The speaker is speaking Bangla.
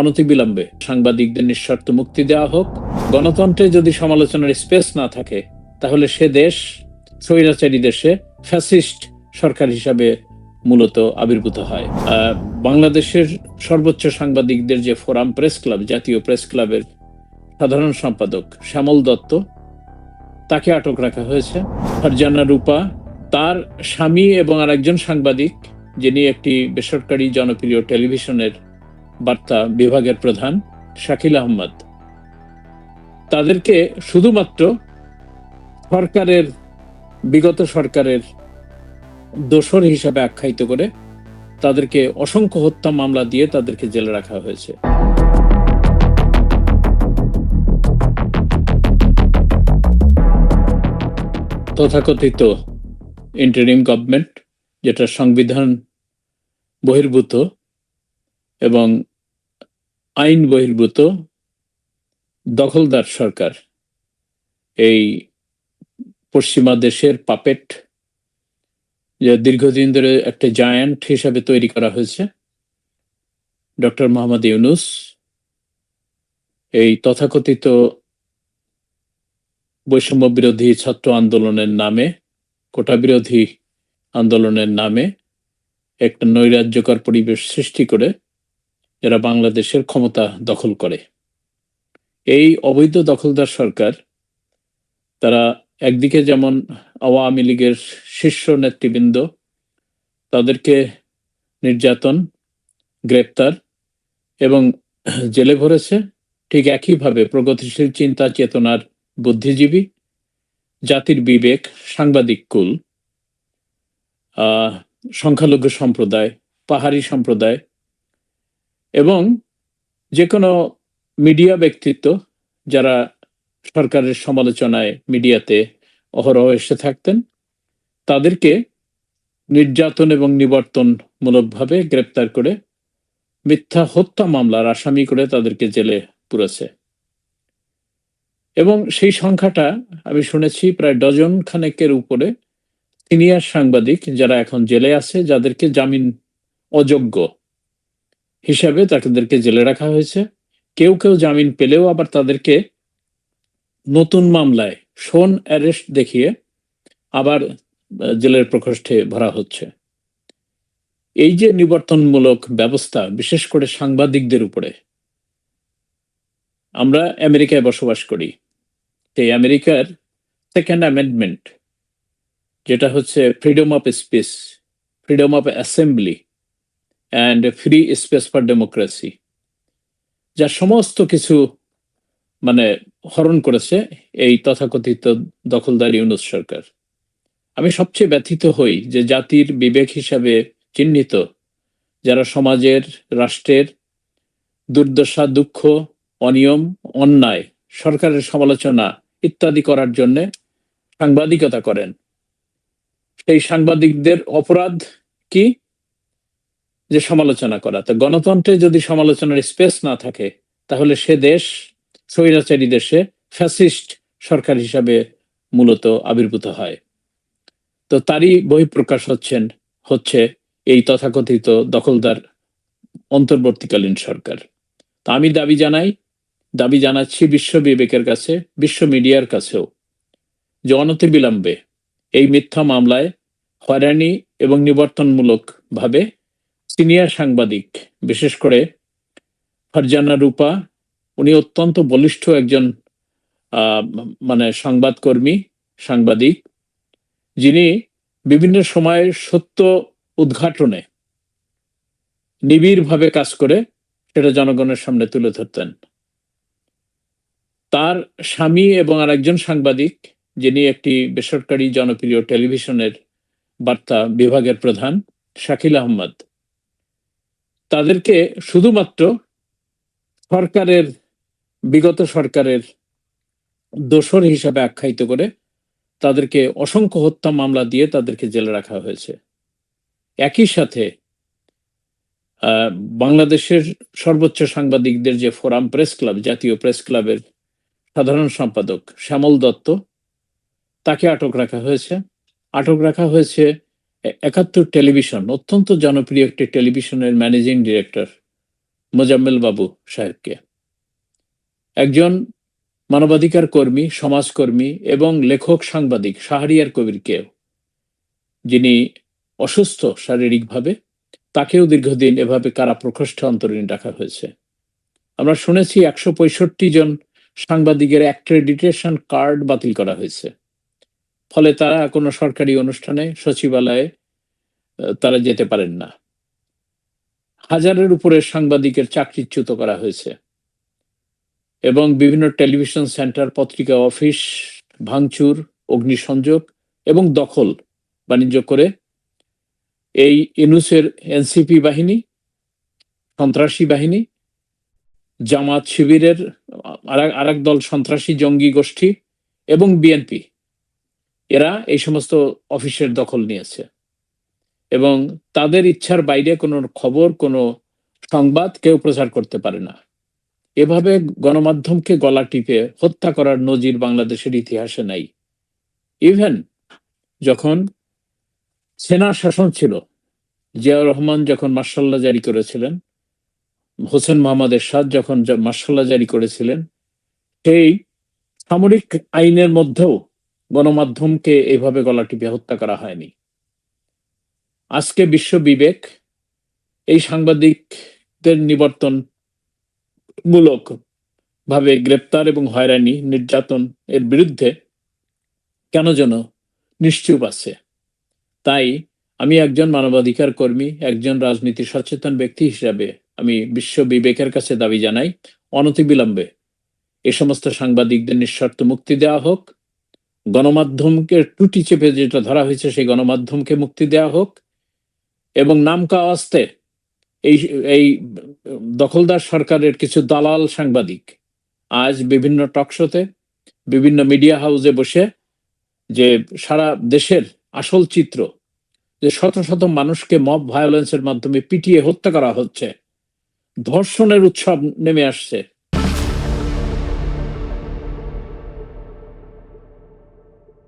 অনতিবিলম্বে। সাংবাদিকদের নিঃশর্ত মুক্তি দেওয়া হোক। গণতন্ত্রে যদি সমালোচনার স্পেস না থাকে, তাহলে সে দেশ, স্বৈরাচারী দেশে ফ্যাসিস্ট সরকার হিসাবে মূলত আবির্ভূত হয়। বাংলাদেশের সর্বোচ্চ সাংবাদিকদের যে ফোরাম প্রেস ক্লাব, জাতীয় প্রেস ক্লাবের সাধারণ সম্পাদক শ্যামল দত্ত, তাকে আটক রাখা হয়েছে। ফারজানা রূপা, তার স্বামী এবং আরেকজন সাংবাদিক, যিনি একটি বেসরকারি জনপ্রিয় টেলিভিশনের বার্তা বিভাগের প্রধান শাকিল আহমদ। তাদেরকে শুধুমাত্র সরকারের, বিগত সরকারের দোষর হিসাবে আখ্যায়িত করে তাদেরকে অসংখ্য হত্যা মামলা দিয়ে তাদেরকে জেলে রাখা হয়েছে। তথাকথিত ইন্টারিম গভর্নমেন্ট যেটা সংবিধান বহির্ভূত এবং আইন বহির্ভূত দখলদার সরকার, এই পশ্চিমা দেশের পাপেট, যে দীর্ঘদিন ধরে একটা জায়ান্ট হিসাবে তৈরি করা হয়েছে, ডক্টর মোহাম্মদ ইউনুস, এই তথাকথিত বৈষম্য বিরোধী ছাত্র আন্দোলনের নামে কোটা বিরোধী আন্দোলনের নামে একটা নৈরাজ্যকর পরিবেশ সৃষ্টি করে যারা বাংলাদেশের ক্ষমতা দখল করে। এই অবৈধ দখলদার সরকার, তারা একদিকে যেমন আওয়ামী লীগের শীর্ষ নেতৃবৃন্দ, তাদেরকে নির্যাতন, গ্রেপ্তার এবং জেলে ভরেছে, ঠিক একইভাবে প্রগতিশীল চিন্তা চেতনার বুদ্ধিজীবী, জাতির বিবেক, সাংবাদিক কুল সংখ্যালঘু সম্প্রদায়, পাহাড়ি সম্প্রদায় এবং যে কোনো মিডিয়া ব্যক্তিত্ব যারা সরকারের সমালোচনায় মিডিয়াতে অহরহ এসে থাকতেন, তাদেরকে নির্যাতন এবং নিবর্তনমূলকভাবে গ্রেপ্তার করে মিথ্যা হত্যা মামলার আসামি করে তাদেরকে জেলে পুরেছে। এবং সেই সংখ্যাটা আমি শুনেছি প্রায় ডজন খানেকের উপরে সিনিয়র সাংবাদিক যারা এখন জেলে আছে, যাদেরকে জামিন অযোগ্য হিসাবে তাদেরকে জেলে রাখা হয়েছে। কেউ কেউ জামিন পেলেও আবার তাদেরকে নতুন মামলায় শোন অ্যারেস্ট দেখিয়ে আবার জেলের প্রকোষ্ঠে ভরা হচ্ছে। এই যে নিবর্তনমূলক ব্যবস্থা, বিশেষ করে সাংবাদিকদের উপরে, আমরা আমেরিকায় বসবাস করি। সেই আমেরিকার সেকেন্ড অ্যামেন্ডমেন্ট, যেটা হচ্ছে freedom of speech, freedom of assembly and free space for democracy যা সমস্ত কিছু মানে হরণ করেছে এই তথাকথিত দখলদার ইউনুস সরকার। আমি সবচেয়ে ব্যথিত হই যে জাতির বিবেক হিসাবে চিহ্নিত, যারা সমাজের, রাষ্ট্রের দুর্দশা, দুঃখ, অনিয়ম, অন্যায়, সরকারের সমালোচনা ইত্যাদি করার জন্যে সাংবাদিকতা করেন। সেই সাংবাদিকদের অপরাধ কি? যে সমালোচনা করা। তো গণতন্ত্রে যদি সমালোচনার স্পেস না থাকে, তাহলে সে দেশ, স্বৈরাচারী দেশে ফ্যাসিস্ট সরকার হিসাবে মূলত আবির্ভূত হয়। তো তারই বহিঃপ্রকাশ হচ্ছেন, হচ্ছে এই তথাকথিত দখলদার অন্তর্বর্তীকালীন সরকার। তা আমি দাবি জানাই, দাবি জানাচ্ছি বিশ্ব বিবেকের কাছে, বিশ্ব মিডিয়ার কাছেও, যে অনতিবিলম্বে এই মিথ্যা মামলায় হয়রানি এবং নিবর্তনমূলক ভাবে সিনিয়র সাংবাদিক, বিশেষ করে ফারজানা রূপা, উনি অত্যন্ত বলিষ্ঠ একজন মানে সংবাদকর্মী, সাংবাদিক, যিনি বিভিন্ন সময়ে সত্য উদ্ঘাটনে নিবিড়ভাবে কাজ করে সেটা জনগণের সামনে তুলে ধরতেন। তার স্বামী এবং আরেকজন সাংবাদিক, যিনি একটি বেসরকারি জনপ্রিয় টেলিভিশনের বার্তা বিভাগের প্রধান, শাকিল আহমদ। তাদেরকে শুধুমাত্র সরকারের, বিগত সরকারের দোষর হিসাবে আখ্যায়িত করে তাদেরকে অসংখ্য হত্যা মামলা দিয়ে তাদেরকে জেলে রাখা হয়েছে। একই সাথে বাংলাদেশের সর্বোচ্চ সাংবাদিকদের যে ফোরাম প্রেস ক্লাব, জাতীয় প্রেস ক্লাবের সাধারণ সম্পাদক শ্যামল দত্ত, তাকে আটক রাখা হয়েছে। আটক রাখা হয়েছে একাত্তর টেলিভিশন, অত্যন্ত জনপ্রিয় একটি টেলিভিশনের ম্যানেজিং ডিরেক্টর মোজাম্মেল বাবু সাহেবকে। একজন মানবাধিকার কর্মী, সমাজকর্মী এবং লেখক সাংবাদিক, শাহরিয়ার কবিরকেও। যিনি অসুস্থ শারীরিকভাবে, তাকেও দীর্ঘদিন এভাবে কারা প্রকোষ্ঠে অন্তরীণ রাখা হয়েছে। আমরা শুনেছি একশো পঁয়ষট্টি জন সাংবাদিকের অ্যাক্রেডিটেশন কার্ড বাতিল করা হয়েছে। ফলে তারা কোনো সরকারি অনুষ্ঠানে, সচিবালয়ে তারা যেতে পারেন না। হাজারের উপরে সাংবাদিকের চাকরিচ্যুত করা হয়েছে। এবং বিভিন্ন টেলিভিশন সেন্টার, পত্রিকা অফিস, ভাঙচুর, অগ্নিসংযোগ এবং দখল বাণিজ্য করে এই ইনুসের এনসিপি বাহিনী, সন্ত্রাসী বাহিনী, জামাত শিবিরের আর এক দল সন্ত্রাসী জঙ্গি গোষ্ঠী এবং বিএনপি। এরা এই সমস্ত অফিসের দখল নিয়েছে। এবং তাদের ইচ্ছার বাইরে কোনো খবর, কোনো সংবাদ কেউ প্রচার করতে পারে না। এভাবে গণমাধ্যমকে গলা টিপে হত্যা করার নজির বাংলাদেশের ইতিহাসে নাই। ইভেন যখন সেনা শাসন ছিল, জিয়াউর রহমান যখন মার্শাল্লাহ জারি করেছিলেন, হোসেন মোহাম্মদ এরশাদ যখন মার্শাল্লাহ জারি করেছিলেন, সেই সামরিক আইনের মধ্যেও গণমাধ্যমকে এইভাবে গলা টিপে হত্যা করা হয়নি। আজকে বিশ্ব বিবেক এই সাংবাদিকদের নিবর্তন মূলক ভাবে গ্রেপ্তার এবং হয়রানি নির্যাতন এর বিরুদ্ধে কেন যেন নিশ্চুপ আছে। তাই আমি একজন মানবাধিকার কর্মী, একজন রাজনীতি সচেতন ব্যক্তি হিসাবে আমি বিশ্ব বিবেকের কাছে দাবি জানাই অনতিবিলম্বে। এ সমস্ত সাংবাদিকদের নিঃশর্ত মুক্তি দেওয়া হোক গণমাধ্যমকে টুটি চেপে যেটা ধরা হয়েছে, সেই গণমাধ্যমকে মুক্তি দেওয়া হোক। এবং নামকা আস্তে এই এই দখলদার সরকারের কিছু দালাল সাংবাদিক আজ বিভিন্ন টকশোতে বিভিন্ন মিডিয়া হাউসে বসে যে সারা দেশের আসল চিত্র, যে শত শত মানুষকে মব ভায়োলেন্সের মাধ্যমে পিটিয়ে হত্যা করা হচ্ছে, ধর্ষণের উৎসব নেমে আসছে।